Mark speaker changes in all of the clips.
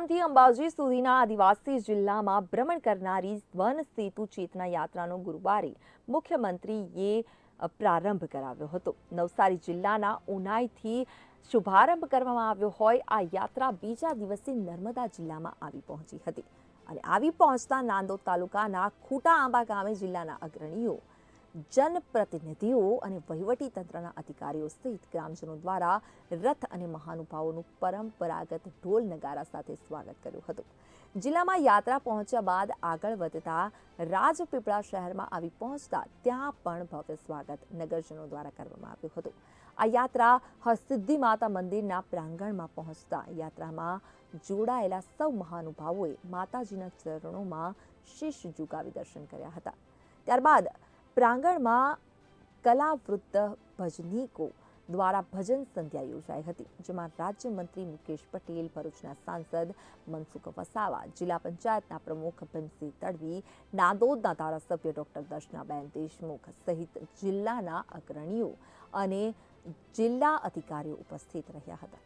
Speaker 1: ઉમરગામથી અંબાજી સુધીના આદિવાસી જિલ્લામાં ભ્રમણ કરનારી વન સેતુ ચેતના યાત્રાનો ગુરુવારે મુખ્યમંત્રીએ પ્રારંભ કરાવ્યો હતો. નવસારી જિલ્લાના ઉનાઈથી શુભારંભ કરવામાં આવ્યો હોય, આ યાત્રા બીજા દિવસે નર્મદા જિલ્લામાં આવી પહોંચી હતી. અને આવી પહોંચતા નાંદોદ તાલુકાના ખૂટા આંબા ગામે જિલ્લાના અગ્રણીઓ જનપ્રતિનિધિઓ અને વહીવટી તંત્રના અધિકારીઓ સહિત ગ્રામજનો દ્વારા રથ અને મહાનુભાવોનું પરંપરાગત ઢોલ નગારા સાથે સ્વાગત કર્યું હતું. જિલ્લામાં યાત્રા પહોંચ્યા બાદ આગળ વધતા રાજપીપળા શહેરમાં આવી પહોંચતા ત્યાં પણ ભવ્ય સ્વાગત નગરજનો દ્વારા કરવામાં આવ્યું હતું. આ યાત્રા હરસિદ્ધિ માતા મંદિરના પ્રાંગણમાં પહોંચતા યાત્રામાં જોડાયેલા સૌ મહાનુભાવોએ માતાજીના ચરણોમાં શીશ ઝુકાવી દર્શન કર્યા હતા. ત્યારબાદ પ્રાંગણમાં કલાવૃત્ત ભજનીકો દ્વારા ભજન સંધ્યા યોજાઈ હતી, જેમાં રાજ્યમંત્રી મુકેશ પટેલ, ભરૂચના સાંસદ મનસુખ વસાવા, જિલ્લા પંચાયતના પ્રમુખ ભીમસિંહ તડવી, નાંદોદના ધારાસભ્ય ડોક્ટર દર્શનાબેન દેશમુખ સહિત જિલ્લાના અગ્રણીઓ અને જિલ્લા અધિકારીઓ ઉપસ્થિત રહ્યા હતા.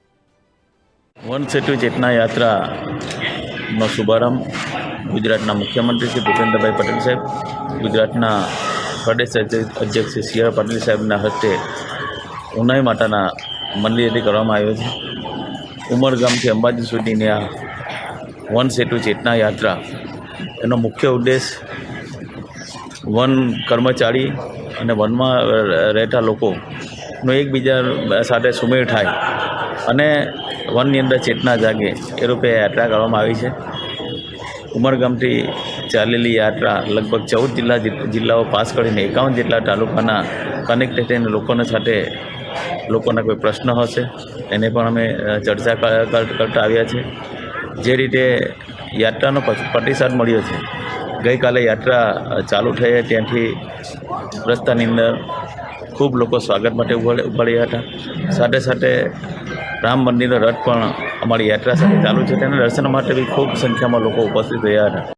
Speaker 2: વન સેતુ ચેતના યાત્રાનો શુભારંભ ગુજરાતના મુખ્યમંત્રી શ્રી ભૂપેન્દ્રભાઈ પટેલ સાહેબ, ગુજરાતના પ્રદેશ અધ્યક્ષ સી આર પાટીલ સાહેબના હસ્તે ઉનાઈ માતાના મંદિરેથી કરવામાં આવ્યો છે. ઉમરગામથી અંબાજી સુધીની આ વન સેતુ ચેતના યાત્રા, એનો મુખ્ય ઉદ્દેશ વન કર્મચારી અને વનમાં રહેતા લોકોનો એકબીજા સાથે સુમેળ થાય અને વનની અંદર ચેતના જાગે, એ રૂપે યાત્રા કરવામાં આવી છે. ઉમરગામથી ચાલેલી યાત્રા લગભગ ચૌદ જિલ્લા જિલ્લાઓ પાસ કરીને એકાવન જેટલા તાલુકાના કનેક્ટ લોકોના સાથે લોકોના કોઈ પ્રશ્ન હશે, એને પણ અમે ચર્ચા કરતા આવ્યા છે જે રીતે યાત્રાનો પ્રતિસાદ મળ્યો છે. ગઈકાલે યાત્રા ચાલુ થઈ ત્યાંથી રસ્તાની અંદર ખૂબ લોકો સ્વાગત માટે ઊભા ઊભા હતા. સાથે સાથે રામ મંદિરનો રથ પણ અમારી યાત્રા સાથે ચાલુ છે. તેના દર્શન માટે બી ખૂબ સંખ્યામાં લોકો ઉપસ્થિત રહ્યા હતા.